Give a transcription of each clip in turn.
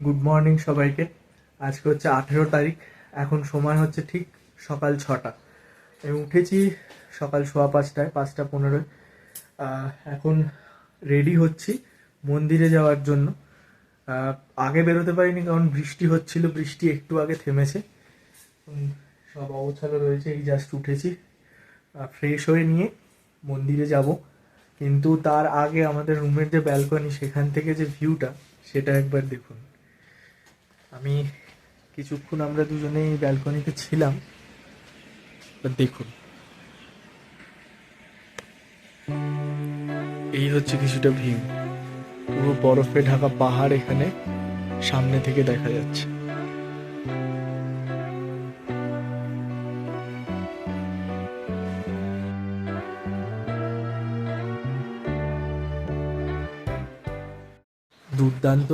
Good morning সবাইকে। আজকে হচ্ছে আঠেরো তারিখ। এখন সময় হচ্ছে ঠিক সকাল ছটা। আমি উঠেছি সকাল সোয়া পাঁচটায়, পাঁচটা পনেরোয়। এখন রেডি হচ্ছি মন্দিরে যাওয়ার জন্য। আগে বেরোতে পারিনি কারণ বৃষ্টি হচ্ছিল, বৃষ্টি একটু আগে থেমেছে। সব অবছালো রয়েছে, এই জাস্ট উঠেছি। ফ্রেশ হয়ে নিয়ে মন্দিরে যাব। কিন্তু তার আগে আমাদের রুমের যে ব্যালকনি সেখান থেকে যে ভিউটা সেটা একবার দেখুন। আমি কিছুক্ষণ আমরা দুজনেই ব্যালকনিতে ছিলাম। দেখুন। এই হচ্ছে কিছুটা ভিউ। পুরো বরফে ঢাকা পাহাড় এখানে সামনে থেকে দেখা যাচ্ছে। দুর্দান্ত।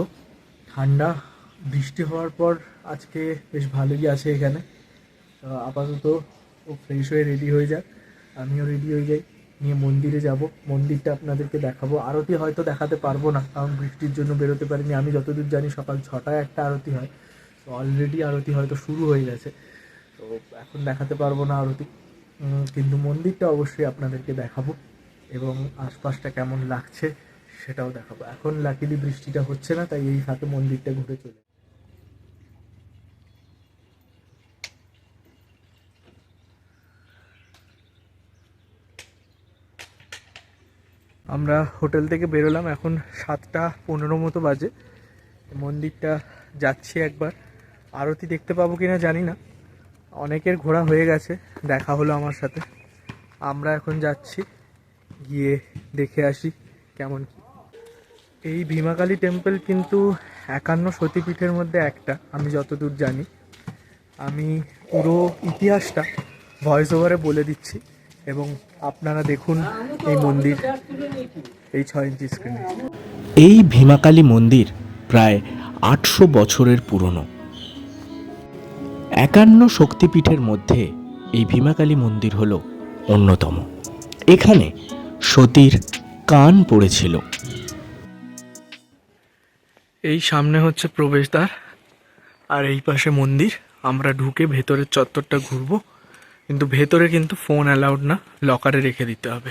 ঠান্ডা। বৃষ্টি হওয়ার পর আজকে বেশ ভালোই আছে এখানে। আপাতত ও ফ্রেশ হয়ে রেডি হয়ে যাক। আমিও রেডি হয়ে যাই। নিয়ে মন্দিরে যাব। মন্দিরটা আপনাদেরকে দেখাবো। আরতি হয়তো দেখাতে পারব না, কারণ বৃষ্টির জন্য বেরোতে পারিনি। আমি যতদূর জানি সকাল ছটায় একটা আরতি হয়। তো অলরেডি আরতি হয়তো শুরু হয়ে গেছে। তো এখন দেখাতে পারব না আরতি। কিন্তু মন্দিরটা অবশ্যই আপনাদেরকে দেখাবো এবং আশপাশটা কেমন লাগছে সেটাও দেখাবো। এখন লাকিলি বৃষ্টিটা হচ্ছে না, তাই এই ফাঁকে মন্দিরটা ঘুরে চলে আমরা হোটেল থেকে বেরোলাম, এখন সাতটা পনেরো মতো বাজে। মন্দিরটা যাচ্ছি একবার। আরতি দেখতে পাবো কিনা জানি না। অনেকের ঘোরা হয়ে গেছে, দেখা হলো আমার সাথে। আমরা এখন যাচ্ছি, গিয়ে দেখে আসি কেমন কি। এই ভীমাকালী টেম্পল কিন্তু একান্ন সতীপীঠের মধ্যে একটা, আমি যতদূর জানি। আমি পুরো ইতিহাসটা ভয়েস ওভারে বলে দিচ্ছি। এবং আপনারা দেখুন এই মন্দির এই ছয় ইঞ্চি স্ক্রিনে এই ভীমাকালী মন্দির প্রায় আটশো বছরের পুরনো। একান্ন শক্তিপীঠের মধ্যে এই ভীমাকালী মন্দির হল অন্যতম। এখানে সতীর কান পড়েছিল। এই সামনে হচ্ছে প্রবেশদ্বার আর এই পাশে মন্দির। আমরা ঢুকে ভেতরের চত্বরটা ঘুরবো। কিন্তু ভেতরে কিন্তু ফোন অ্যালাউড না লকারে রেখে দিতে হবে।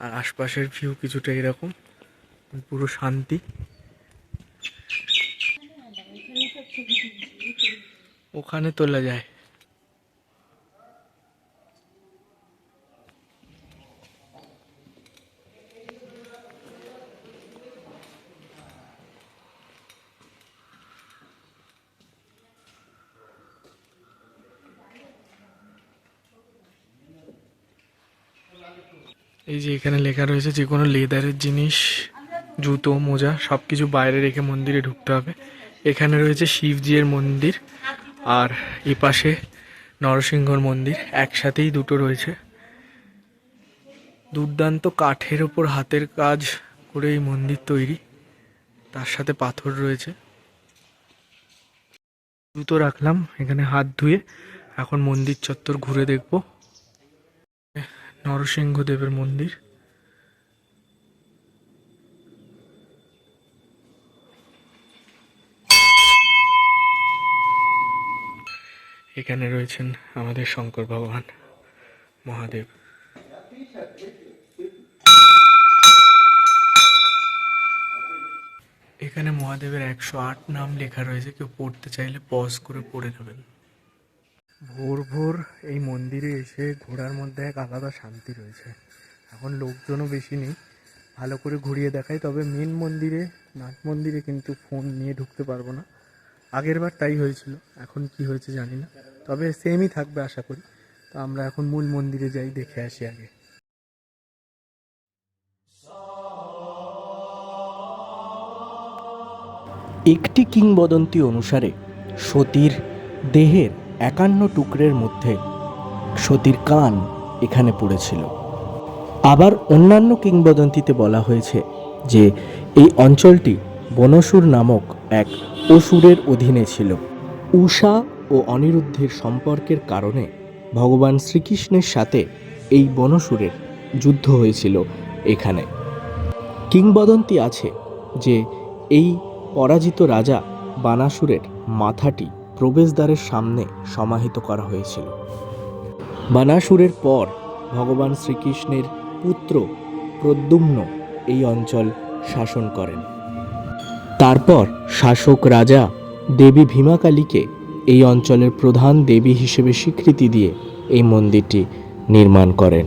আর আশপাশের ভিউ কিছুটা এরকম, পুরো শান্তি। ওখানে তোলা যায়। এই যে এখানে লেখা রয়েছে যে কোনো লেদারের জিনিস, জুতো, মোজা সব কিছু বাইরে রেখে মন্দিরে ঢুকতে হবে। এখানে রয়েছে শিবজির মন্দির আর এই পাশে নরসিংহর মন্দির, একসাথেই দুটো রয়েছে। দুর্দান্ত কাঠের ওপর হাতের কাজ করে এই মন্দির তৈরি। তার সাথে পাথর রয়েছে। জুতো রাখলাম, এখানে হাত ধুয়ে। এখন মন্দির চত্বর ঘুরে দেখব। নরসিংহদেবের মন্দির। এখানে রয়েছেন আমাদের শঙ্কর ভগবান মহাদেব। এখানে মহাদেবের একশো আট নাম লেখা রয়েছে, কেউ পড়তে চাইলে পজ করে পড়ে নেবেন। ভোর ভোর এই মন্দিরে এসে ঘোরার মধ্যে এক আলাদা শান্তি রয়েছে। এখন লোকজনও বেশি নেই। ভালো করে ঘুরিয়ে দেখায় তবে মেন মন্দিরে, নাট মন্দিরে কিন্তু ফোন নিয়ে ঢুকতে পারব না। আগের বার তাই হয়েছিল, এখন কি হয়েছে জানি না। তবে সেমই থাকবে আশা করি। তো আমরা এখন মূল মন্দিরে যাই, দেখে আসি আগে। একটি কিংবদন্তি অনুসারে সতীর দেহের একান্ন টুকরের মধ্যে সতীর কান এখানে পড়েছিল। আবার অন্যান্য কিংবদন্তিতে বলা হয়েছে যে এই অঞ্চলটি বনসুর নামক এক অসুরের অধীনে ছিল। উষা ও অনিরুদ্ধের সম্পর্কের কারণে ভগবান শ্রীকৃষ্ণের সাথে এই বনসুরের যুদ্ধ হয়েছিল এখানে। কিংবদন্তি আছে যে এই পরাজিত রাজা বানাসুরের মাথাটি প্রবেশদ্বারের সামনে সমাহিত করা হয়েছিল। বানাসুরের পর ভগবান শ্রীকৃষ্ণের পুত্র প্রদ্যুম্ন এই অঞ্চল শাসন করেন। তারপর শাসক রাজা দেবী ভীমাকালীকে এই অঞ্চলের প্রধান দেবী হিসেবে স্বীকৃতি দিয়ে এই মন্দিরটি নির্মাণ করেন।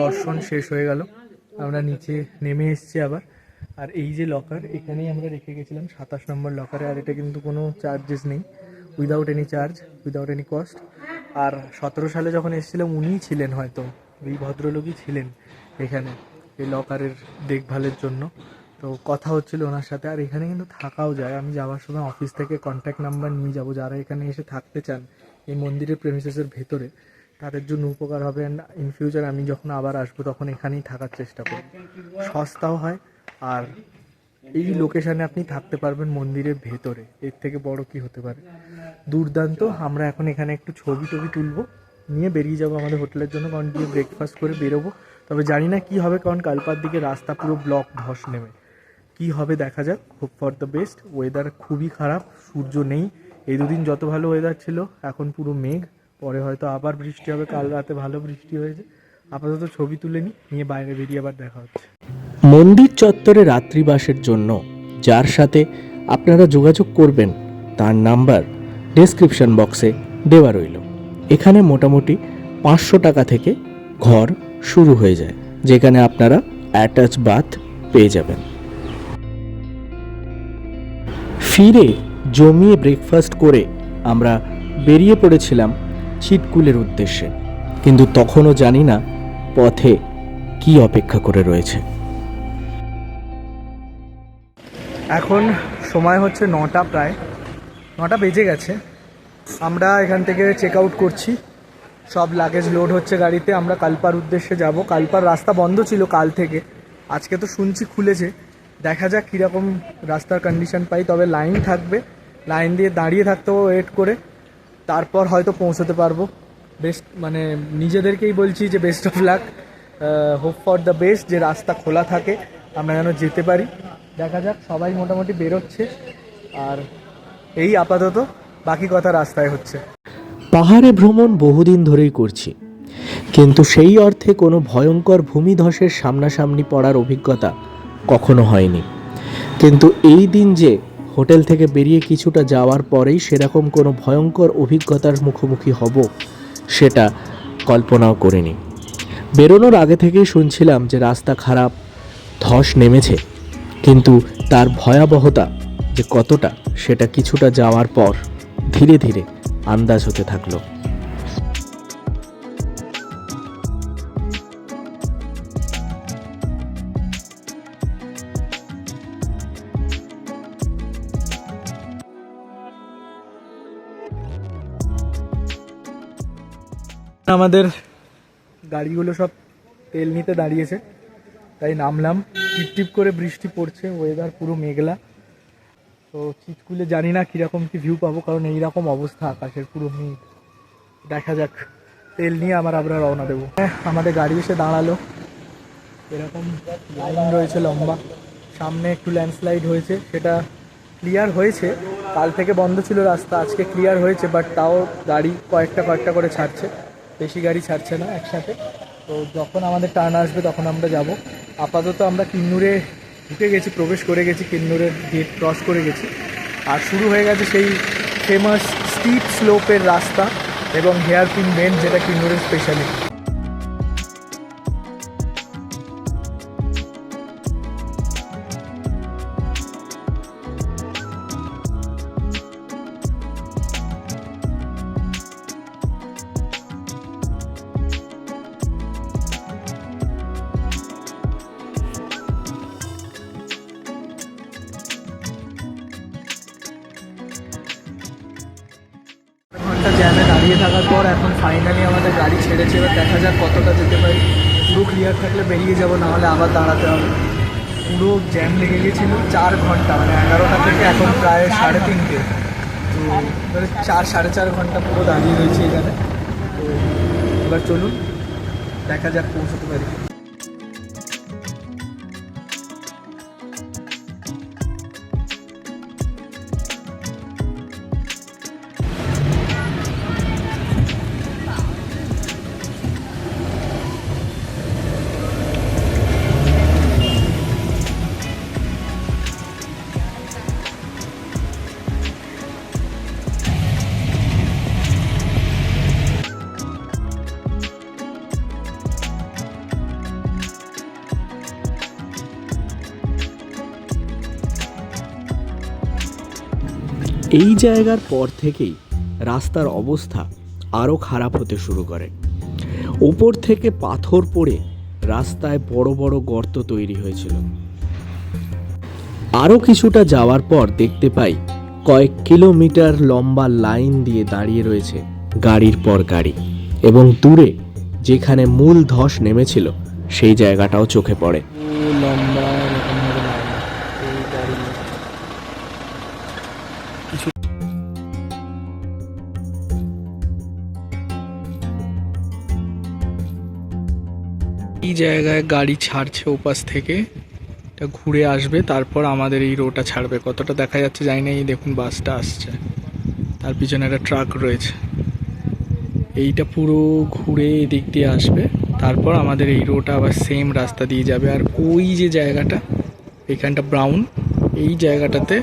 দর্শন শেষ হয়ে গেল। আমরা নিচে নেমে এসেছি আবার। আর এই যে লকার এখানেই আমরা রেখে গেছিলাম সাতাশ নম্বর লকারে আর এটা কিন্তু কোনো চার্জেস নেই। Without any charge without any cost আর সতেরো সালে যখন এসেছিলাম, উনিই ছিলেন হয়তো। এই ভদ্রলোকই ছিলেন এখানে, এই লকারের দেখভালের জন্য। তো কথা হচ্ছিল ওনার সাথে। আর এখানে কিন্তু থাকাও যায়। আমি যাওয়ার সময় অফিস থেকে কন্ট্যাক্ট নাম্বার নিয়ে যাব। যারা এখানে এসে থাকতে চান, এই মন্দিরের প্রেমিসেসের ভেতরে। তাদের জন্য উপকার হবে। ইন ফিউচার আমি যখন আবার আসব, তখন এখানেই থাকার চেষ্টা করব। সস্তাও হয় আর এই লোকেশানে আপনি থাকতে পারবেন মন্দিরের ভেতরে। এর থেকে বড় কি হতে পারে? দুর্দান্ত। আমরা এখন এখানে একটু ছবি টবি তুলবো। নিয়ে বেরিয়ে যাব আমাদের হোটেলের জন্য, কারণ গিয়ে ব্রেকফাস্ট করে বেরোবো। তবে জানি না কি হবে, কারণ কালপার দিকে রাস্তা পুরো ব্লক ধস নেমে। কি হবে দেখা যাক। Hope for the best weather খুবই খারাপ। সূর্য নেই। এই দুদিন যত ভালো ওয়েদার ছিল, এখন পুরো মেঘ। পরে হয়তো আবার বৃষ্টি হবে, কাল রাতে ভালো বৃষ্টি হয়েছে। আপাতত ছবি তুলে নিয়ে বাইরে বেরিয়ে আবার দেখা হচ্ছে। মন্দির চত্বরে রাত্রিবাসের জন্য, যার সাথে আপনারা যোগাযোগ করবেন, তার নাম্বার ডেসক্রিপশন বক্সে দেওয়া রইল। এখানে মোটামুটি পাঁচশো টাকা থেকে ঘর শুরু হয়ে যায়, যেখানে আপনারা অ্যাটাচ বাথ পেয়ে যাবেন। ফিরে জমিয়ে ব্রেকফাস্ট করে আমরা বেরিয়ে পড়েছিলাম ছিটকুলের উদ্দেশ্যে, কিন্তু তখনও জানি না পথে কি অপেক্ষা করে রয়েছে। এখন সময় হচ্ছে নটা প্রায়। নটা বেজে গেছে। আমরা এখান থেকে চেক আউট করছি। সব লাগেজ লোড হচ্ছে গাড়িতে। আমরা কালপার উদ্দেশ্যে যাব। কালপার রাস্তা বন্ধ ছিল কাল থেকে। আজকে তো শুনছি খুলেছে। দেখা যাক কীরকম রাস্তার কন্ডিশন পাই। তবে লাইন থাকবে। লাইন দিয়ে দাঁড়িয়ে থাকতে হবে ওয়েট করে। তারপর হয়তো পৌঁছতে পারব। বেস্ট মানে নিজেদেরকেই বলছি যে best of luck hope for the best যে রাস্তা খোলা থাকে, আমরা যেন যেতে পারি। দেখা যাক, সবাই মোটামুটি বেরোচ্ছে। আর এই আপাতত, বাকি কথা রাস্তায় হচ্ছে। পাহাড়ে ভ্রমণ বহুদিন ধরেই করছি। কিন্তু সেই অর্থে কোনো ভয়ঙ্কর ভূমিধসের সামনাসামনি পড়ার অভিজ্ঞতা কখনো হয়নি। কিন্তু এই দিন যে হোটেল থেকে বেরিয়ে কিছুটা যাওয়ার পরেই সেরকম কোনো ভয়ঙ্কর অভিজ্ঞতার মুখোমুখি হব, সেটা কল্পনাও করিনি। বেরোনোর আগে থেকেই শুনছিলাম যে রাস্তা খারাপ, ধস নেমেছে, কিন্তু তার ভয়াবহতা যে কতটা, সেটা কিছুটা যাওয়ার পর ধীরে ধীরে আন্দাজ হতে থাকল। আমাদের গাড়িগুলো সব তেল নিতে দাঁড়িয়েছে। তাই নামলাম। টিপ টিপ করে বৃষ্টি পড়ছে ওয়েদার পুরো মেঘলা। তো চিটকুলে জানি না কীরকম কি ভিউ পাবো, কারণ এইরকম অবস্থা আকাশের, পুরো মেঘ। দেখা যাক। তেল নিয়ে আবার আমরা রওনা দেবো। হ্যাঁ আমাদের গাড়ি এসে দাঁড়াল। এরকম লাইন রয়েছে লম্বা। সামনে একটু ল্যান্ডস্লাইড হয়েছে। সেটা ক্লিয়ার হয়েছে। কাল থেকে বন্ধ ছিল রাস্তা, আজকে ক্লিয়ার হয়েছে বাট তাও গাড়ি কয়েকটা কয়েকটা করে ছাড়ছে। বেশি গাড়ি ছাড়ছে না একসাথে। তো যখন আমাদের টার্ন আসবে তখন আমরা যাব। আপাতত আমরা কিন্নুরে ঢুকে গেছি, প্রবেশ করে গেছি কিন্নুরের গেট ক্রস করে গেছি। আর শুরু হয়ে গেছে সেই ফেমাস স্টিপ স্লোপের রাস্তা এবং হেয়ার পিন মেন যেটা কিন্নুরের স্পেশালিটি দাঁড়িয়ে থাকার পর এখন ফাইনালি আমাদের গাড়ি ছেড়েছে, এবার দেখা যাক কতটা যেতে পারি। পুরো ক্লিয়ার থাকলে বেরিয়ে যাব, নাহলে আবার দাঁড়াতে হবে। পুরো জ্যাম লেগে গেছিল চার ঘণ্টা মানে এগারোটা থেকে এখন প্রায় সাড়ে তিনটে। তো এবারে চার, সাড়ে চার ঘণ্টা পুরো দাঁড়িয়ে রয়েছে এখানে। তো এবার চলুন, দেখা যাক পৌঁছতে পারি। এই জায়গার পর থেকেই রাস্তার অবস্থা আরও খারাপ হতে শুরু করে। ওপর থেকে পাথর পড়ে রাস্তায় বড় বড় গর্ত তৈরি হয়েছিল। আরও কিছুটা যাওয়ার পর দেখতে পাই কয়েক কিলোমিটার লম্বা লাইন দিয়ে দাঁড়িয়ে রয়েছে গাড়ির পর গাড়ি এবং দূরে যেখানে মূল ধস নেমেছিল, সেই জায়গাটাও চোখে পড়ে। জায়গায় গাড়ি ছাড়ছে ওপাশ থেকে। এটা ঘুরে আসবে, তারপর আমাদের এই রোটা ছাড়বে। কতটা দেখা যাচ্ছে জানি না, এই দেখুন বাসটা আসছে। তার পিছনে একটা ট্রাক রয়েছে। এইটা পুরো ঘুরে এদিক দিয়ে আসবে। তারপর আমাদের এই রোটা আবার সেম রাস্তা দিয়ে যাবে। আর ওই যে জায়গাটা, এখানটা ব্রাউন এই জায়গাটাতে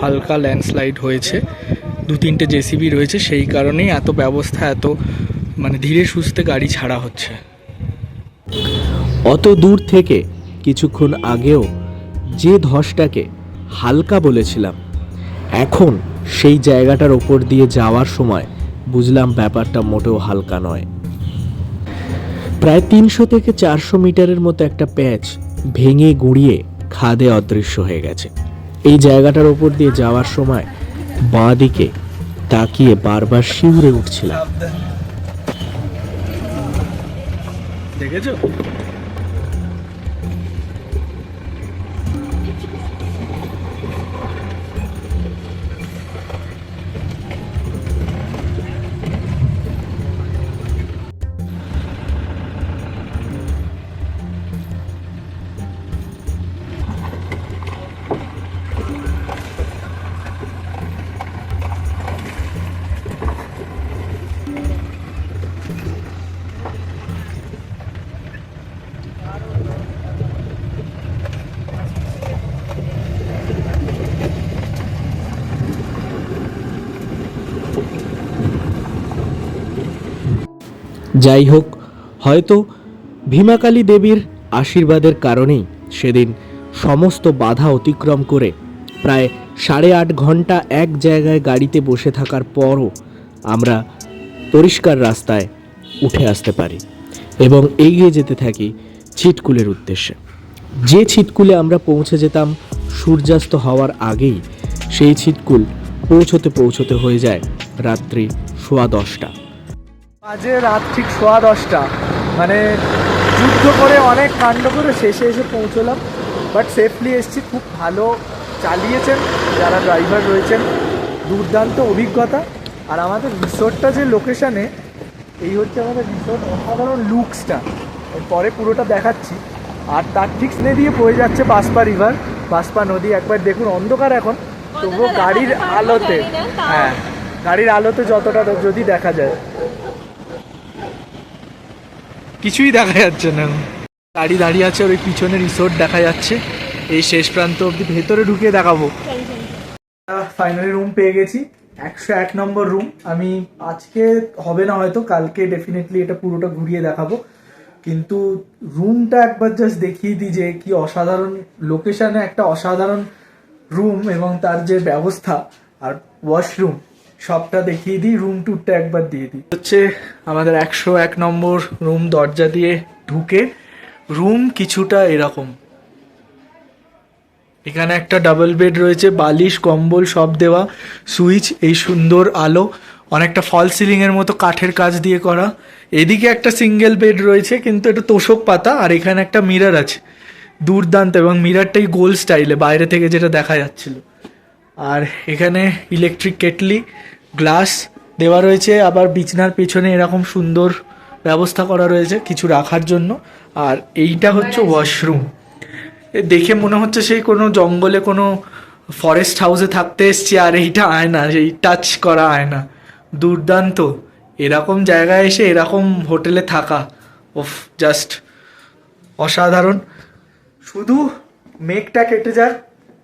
হালকা ল্যান্ডস্লাইড হয়েছে। দু তিনটে জেসিবি রয়েছে, সেই কারণেই এত ব্যবস্থা, এত মানে ধীরে সুস্থে গাড়ি ছাড়া হচ্ছে। অত দূর থেকে কিছুক্ষণ আগেও যে ধসটাকে হালকা বলেছিলাম, এখন সেই জায়গাটার ওপর দিয়ে যাওয়ার সময় বুঝলাম ব্যাপারটা মোটেও হালকা নয়। প্রায় তিনশো থেকে চারশো মিটারের মতো একটা প্যাচ ভেঙে গুঁড়িয়ে খাদে অদৃশ্য হয়ে গেছে। এই জায়গাটার ওপর দিয়ে যাওয়ার সময় বাঁ দিকে তাকিয়ে বারবার শিউরে উঠছিলাম। দেখেছ? যাই হোক হয়তো ভীমাকালী দেবীর আশীর্বাদের কারণেই সেদিন সমস্ত বাধা অতিক্রম করে প্রায় সাড়ে আট ঘণ্টা এক জায়গায় গাড়িতে বসে থাকার পরও আমরা পরিষ্কার রাস্তায় উঠে আসতে পারি এবং এগিয়ে যেতে থাকি ছিটকুলের উদ্দেশ্যে। যে ছিটকুলে আমরা পৌঁছে যেতাম সূর্যাস্ত হওয়ার আগেই সেই ছিটকুল পৌঁছতে পৌঁছতে হয়ে যায় রাত্রি সোয়া দশটা। বাজে রাত ঠিক সোয়া দশটা। মানে যুদ্ধ করে অনেক কাণ্ড করে শেষে এসে পৌঁছলাম। বাট সেফলি এসছি খুব ভালো চালিয়েছেন যারা ড্রাইভার রয়েছেন। দুর্দান্ত অভিজ্ঞতা। আর আমাদের রিসোর্টটা যে লোকেশানে এই হচ্ছে আমাদের রিসোর্ট অসাধারণ লুকসটা পরে পুরোটা দেখাচ্ছি। আর তার ঠিক স্নে দিয়ে বয়ে যাচ্ছে বাসপা রিভার বাসপা নদী একবার দেখুন অন্ধকার এখন। তবুও গাড়ির আলোতে হ্যাঁ গাড়ির আলোতে যতটা যদি দেখা যায়। কিছুই দেখা যাচ্ছে না। গাড়ি দাঁড়িয়ে আছে ওই পিছনে রিসোর্ট দেখা যাচ্ছে। এই শেষ প্রান্ত অব্দি ভেতরে ঢুকিয়ে দেখাবো। ফাইনালি রুম পেয়ে গেছি। একশো এক নম্বর রুম আমি আজকে হবে না হয়তো, কালকে ডেফিনেটলি এটা পুরোটা ঘুরিয়ে দেখাবো। কিন্তু রুমটা একবার জাস্ট দেখিয়ে দিই যে কি অসাধারণ লোকেশনে একটা অসাধারণ রুম এবং তার যে ব্যবস্থা আর ওয়াশরুম সবটা দেখিয়ে দিই রুম ট্যুরটা একবার দিয়ে দিই। হচ্ছে আমাদের একশো এক নম্বর রুম দরজা দিয়ে ঢুকে রুম কিছুটা এরকম। এখানে একটা ডাবল বেড রয়েছে, বালিশ, কম্বল, সব দেওয়া, সুইচ, এই সুন্দর আলো, অনেকটা ফল সিলিং এর মতো কাঠের কাজ দিয়ে করা। এদিকে একটা সিঙ্গেল বেড রয়েছে, কিন্তু এটা তোষক পাতা, আর এখানে একটা মিরর আছে। দুর্দান্ত, এবং মিররটাই গোল স্টাইলে বাইরে থেকে যেটা দেখা যাচ্ছিল। আর এখানে ইলেকট্রিক কেটলি গ্লাস দেওয়া রয়েছে, আবার বিছনার পেছনে এরকম সুন্দর ব্যবস্থা করা রয়েছে কিছু রাখার জন্য। আর এইটা হচ্ছে ওয়াশরুম দেখে মনে হচ্ছে সেই কোনো জঙ্গলে কোনো ফরেস্ট হাউসে থাকতে এসছি আর এইটা আয়না, এই টাচ করা আয়না। দুর্দান্ত। এরকম জায়গায় এসে এরকম হোটেলে থাকা ওফ জাস্ট অসাধারণ। শুধু মেঘটা কেটে যাক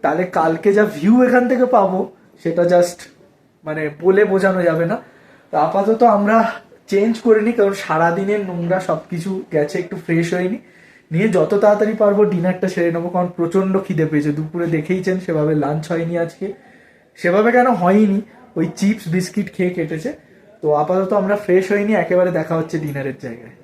তাহলে কালকে যা ভিউ এখান থেকে পাবো, সেটা জাস্ট মানে বলে বোঝানো যাবে না। তো আপাতত আমরা চেঞ্জ করে নিই, কারণ সারাদিনের নোংরা সব কিছু গেছে, একটু ফ্রেশ হয়নি নিয়ে যত তাড়াতাড়ি পারব ডিনারটা সেরে নেব, কারণ প্রচণ্ড খিদে পেয়েছে। দুপুরে দেখেইছেন, সেভাবে লাঞ্চ হয়নি আজকে। সেভাবে কেন হয়নি? ওই চিপস বিস্কিট খেয়ে কেটেছে। তো আপাতত আমরা ফ্রেশ হয়নি একেবারে দেখা হচ্ছে ডিনারের জায়গায়।